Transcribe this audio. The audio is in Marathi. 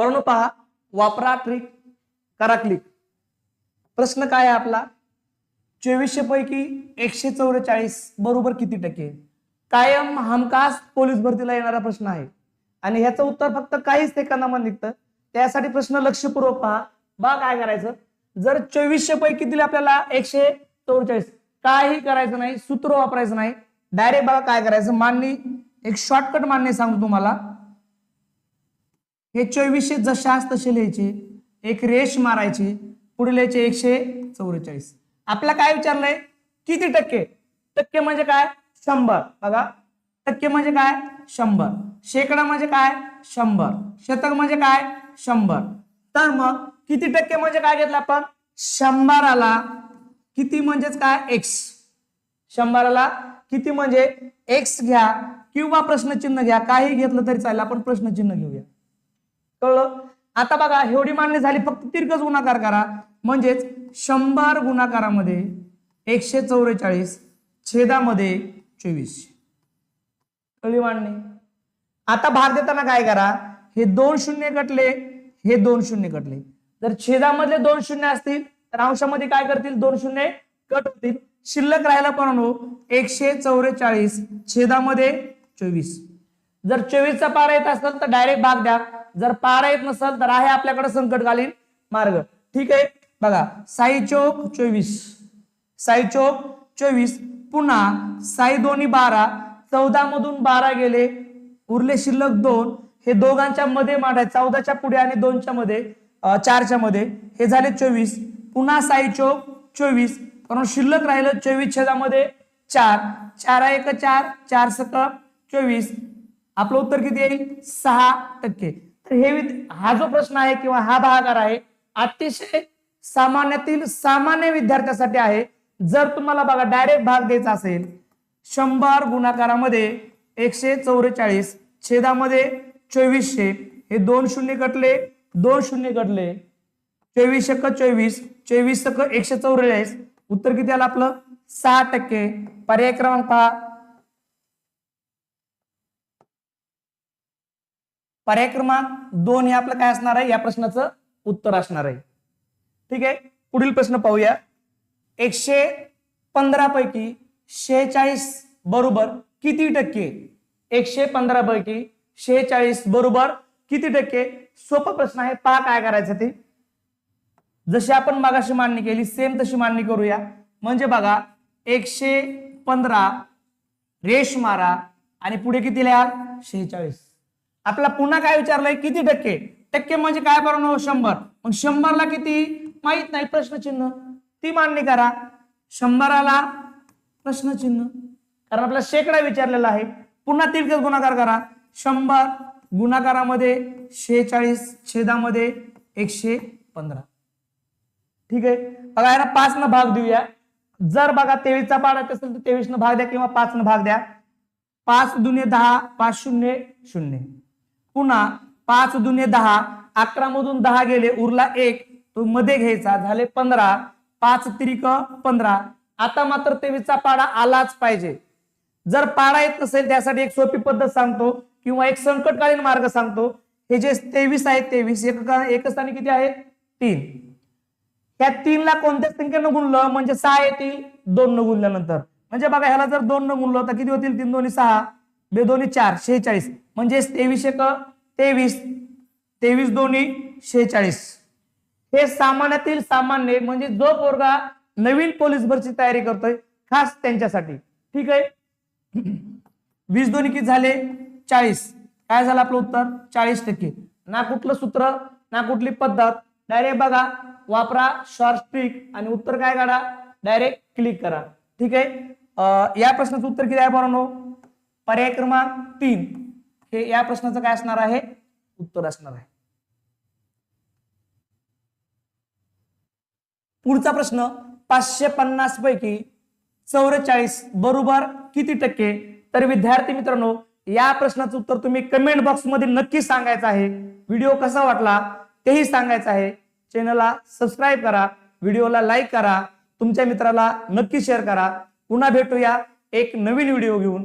पर्ण पहा. वापरा ट्रिक करा क्लिक प्रश्न काय आहे आपला? चोवीसशे पैकी एकशे चौवेचाळीस बरोबर किती टक्के? कायम हमखास पोलीस भरतीला येणारा प्रश्न आहे. आणि ह्याचं उत्तर फक्त काहीच सेकंदामध्ये निघतं. त्यासाठी प्रश्न लक्षपूर्वक पहा. बा काय करायचं? जर चोवीसशे पैकी दिले आपल्याला एकशे चौवेचाळीस. काही करायचं नाही सूत्र वापरायचं नाही. डायरेक्ट बघा काय करायचं? मांडणी एक शॉर्टकट मांडणी सांगतो तुम्हाला. हे चोवीसशे जशास तसे लिहायचे. एक रेष मारायची. पुढे लिहायचे एकशे चौवेचाळीस. आपला काय विचारलंय? किती टक्के? टक्के म्हणजे काय? शंभर. बघा. टक्के म्हणजे काय? शंभर. शेकडा म्हणजे काय? शंभर. शतक म्हणजे काय? शंभर. तर मग किती टक्के म्हणजे काय घेतलं आपण? शंभराला किती म्हणजेच काय? एक्स शंभराला किती म्हणजे एक्स घ्या किंवा प्रश्नचिन्ह घ्या. काही घेतलं तरी चालेल. आपण प्रश्नचिन्ह घेऊया. कळलं? आता बघा एवढी मांडणी झाली फक्त तिरकस गुणाकार करा. म्हणजेच शंभर गुणाकारामध्ये एकशे चौवेचाळीस छेदामध्ये चोवीस. कळली मांडणी आता भाग देताना काय करा? हे दोन शून्य कटले हे दोन शून्य कटले. जर छेदामधले दोन शून्य असतील तर अंशामध्ये काय करतील? दोन शून्य कट होतील. शिल्लक राहायला पण हो, एकशे चौवेचाळीस छेदामध्ये चोवीस. जर चोवीसचा पारा येत असेल तर डायरेक्ट भाग द्या. जर पारा येत नसेल तर आहे आपल्याकडे संकटकालीन मार्ग. ठीक आहे? बघा साई चौक चोवीस. साई चौक चोवीस पुन्हा साई दोन्ही बारा चौदा मधून बारा गेले उरले शिल्लक दोन हे दोघांच्या मध्ये मांडाय चौदाच्या पुढे आणि दोनच्या मध्ये चारच्या मध्ये हे झाले चोवीस. पुन्हा साई चौक चोवीस कारण शिल्लक राहिलं चोवीस छेदामध्ये चार. चार एक चार? चार सक चोवीस. आपलं उत्तर किती येईल? सहा टक्के. तर हे हा जो प्रश्न आहे किंवा हा भागाकार आहे अतिशय सामान्यातील सामान्य विद्यार्थ्यासाठी आहे. जर तुम्हाला बघा डायरेक्ट भाग द्यायचा असेल शंभर गुणाकारामध्ये एकशे चौवेचाळीस छेदामध्ये चोवीसशे हे दोन शून्य कटले दोन शून्य कटले चोवीस शक चोवीस चोवीस शक एकशे चौवेचाळीस उत्तर किती आलं आपलं? सहा टक्के. पर्याय क्रमांक पहा. पर्याय क्रमांक दोन हे आपलं काय असणार आहे? या प्रश्नाचं उत्तर असणार आहे. ठीक आहे? पुढील प्रश्न पाहूया. एकशे पंधरा पैकी शेहेचाळीस बरोबर किती टक्के? एकशे पंधरा पैकी शेहेचाळीस बरोबर किती टक्के? सोपं प्रश्न आहे. पहा काय करायचं ते. जशी आपण मागाशी मांडणी केली सेम तशी मांडणी करूया. म्हणजे बघा एकशे पंधरा रेश मारा आणि पुढे किती लिहाल? शेहेचाळीस. आपला पुन्हा काय विचारलंय? किती टक्के? टक्के म्हणजे काय बरोबर शंभर. मग शंभरला किती? माहीत नाही. प्रश्नचिन्ह. ती मांडणी करा. शंभराला प्रश्नचिन्ह. कारण आपला शेकडा विचारलेला आहे. पुन्हा तिरकस गुणाकार करा. शंभर गुणाकारामध्ये शेहेचाळीस छेदामध्ये एकशे पंधरा. ठीक आहे? बघा याला पाच न भाग देऊया. जर बघा तेवीसचा पाडत असेल तर तेवीस न भाग द्या किंवा पाच न भाग द्या. पाच दुने दहा पाच शून्य शून्य. पुन्हा पाच दुने दहा अकरा मधून दहा गेले उरला एक तो मध्ये घ्यायचा झाले पंधरा पाच त्रिक पंधरा. आता मात्र तेवीसचा पाडा आलाच पाहिजे. जर पाडा येत नसेल त्यासाठी एक सोपी पद्धत सांगतो किंवा एक संकटकालीन मार्ग सांगतो. हे जे तेवीस आहेत तेवीस एक एक स्थानी किती आहेत तीन. त्या तीनला कोणत्या संख्येनं गुणलं म्हणजे सहा येतील दोन न गुणल्यानंतर. म्हणजे बघा ह्याला जर दोन न गुणलं तर किती होतील? तीन दोन्ही सहा. बे दोन्ही चार शेहेचाळीस. म्हणजे तेवीस एक तेवीस. तेवीस दोन्ही शेहेचाळीस. हे सामान्यातील सामान्य म्हणजे जो पोरगा नवीन पोलीस भरची तयारी करतोय खास त्यांच्यासाठी. ठीक आहे? वीस दोन्ही किती झाले? चाळीस. काय झालं आपलं उत्तर? चाळीस टक्के. ना कुठलं सूत्र ना कुठली पद्धत डायरेक्ट बघा वापरा शॉर्ट ट्रिक आणि उत्तर काय काढा? डायरेक्ट क्लिक करा. ठीक आहे? या प्रश्नाचं उत्तर किती आहे बरोबर पर्याय क्रमांक तीन. हे या प्रश्नाचं काय असणार आहे? उत्तर असणार आहे. पुढचा प्रश्न पाचशे पन्नास पैकी चौवेचाळीस बरोबर किती टक्के? तर विद्यार्थी मित्रांनो या प्रश्नाचं उत्तर तुम्ही कमेंट बॉक्समध्ये नक्की सांगायचं आहे. व्हिडिओ कसा वाटला तेही सांगायचं आहे. चॅनलला सबस्क्राईब करा व्हिडिओला लाईक करा तुमच्या मित्राला नक्की शेअर करा. पुन्हा भेटूया एक नवीन व्हिडिओ घेऊन.